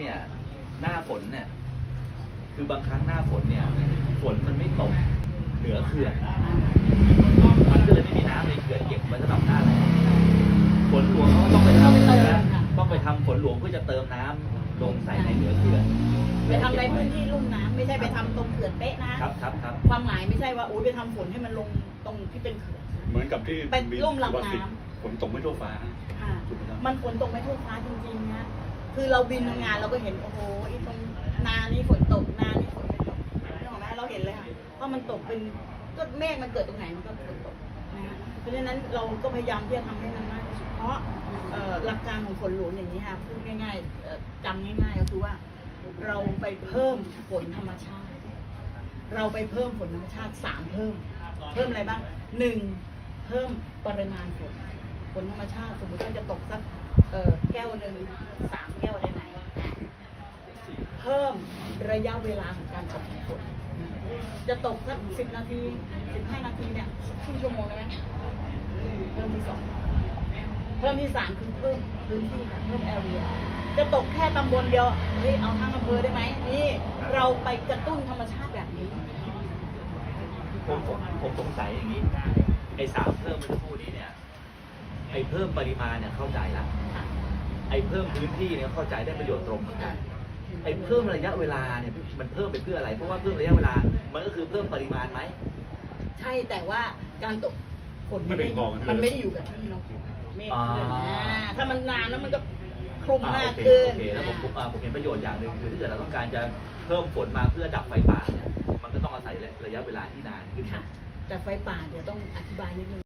เนี่ย หน้าฝนเนี่ย คือบางครั้งหน้าฝนเนี่ย ฝนมันไม่ตกเหนือเขื่อนมันก็เลยไม่มีน้ำในเขื่อนเก็บไว้สำหรับหน้าแล้งฝนหลวงเขาก็ต้องไปทำนะต้องไปทำฝนหลวงเพื่อจะเติมน้ำลงใส่ในเหนือเขื่อนไปทำในพื้นที่ลุ่มน้ำไม่ใช่ไปทำตรงเขื่อนเป๊ะนะ ครับครับครับ ความหมายไม่ใช่ว่าโอ้ยไปทำฝนให้มันลงตรงที่เป็นเขื่อน เหมือนกับที่เป็นร่มลำน้ำสุภาษิตฝนตกไม่ทั่วฟ้าค่ะถูกไหมครับ มันฝนตกไม่ทั่วฟ้าจริงๆนะ คือเราบินทำงานเราก็เห็นโอ้โหไอ้ตรงนานี้ฝนตกนานี้ฝนไม่ตกนึกออกไหมเราเห็นเลยค่ะว่ามันตกเป็นก็เมฆมันเกิดตรงไหนมันก็ฝนตกนะคะเพราะฉะนั้นเราก็พยายามที่จะทำให้มันมากที่สุดเพราะเอ่อหลักการของฝนหลวงอย่างนี้ค่ะพูดง่ายๆเอ่อจำง่ายๆก็คือว่า เราไปเพิ่มฝนธรรมชาติ เราไปเพิ่มฝนธรรมชาติสามเพิ่ม เพิ่มอะไรบ้างหนึ่งเพิ่มปริมาณฝนฝนธรรมชาติสมมติว่าจะตกสักเอ่อแก้วหนึ่งสามแก้วได้ไหมเพิ่มระยะเวลาของการตกของฝนจะตกสักสิบนาทีสิบห้านาทีเนี่ยครึ่งชั่วโมงได้ไหมเพิ่มที่สองเพิ่มที่สามคือเพิ่มพื้นที่ค่ะเพิ่มแอเรียจะตกแค่ตำบลเดียวเฮ้ยเอาทั้งอำเภอได้ไหมนี่เราไปกระตุ้นธรรมชาติแบบนี้ผมผมผมสงสัยอย่างนี้ไอ้สามเพิ่มเมื่อสักครู่นี้เนี่ยไอ้เพิ่มปริมาณเนี่ยเข้าใจละไอ้เพิ่มพื้นที่เนี่ยเข้าใจได้ประโยชน์ตรงเหมือนกัน ไอ้เพิ่มระยะเวลาเนี่ยมันเพิ่มไปเพื่ออะไร เพราะว่าเพิ่มระยะเวลา มันก็คือเพิ่มปริมาณไหม ใช่แต่ว่าการตกฝนไม่เป็นกองกันเลยมันไม่ได้อยู่กับที่เนาะเมฆอ่าเคลื่อนอ่าถ้ามันนานแล้วมันก็คลุมอ่ามากโอเคขึ้น โอเคแล้วผมผมอ่าผมเห็นประโยชน์อย่างหนึ่งคือถ้าเกิดเราต้องการจะเพิ่มฝนมาเพื่อดับไฟป่าเนี่ยมันก็ต้องอาศัยระยะเวลาที่นานขึ้น ค่ะแต่ไฟป่าเดี๋ยวต้องอธิบายนิดนึง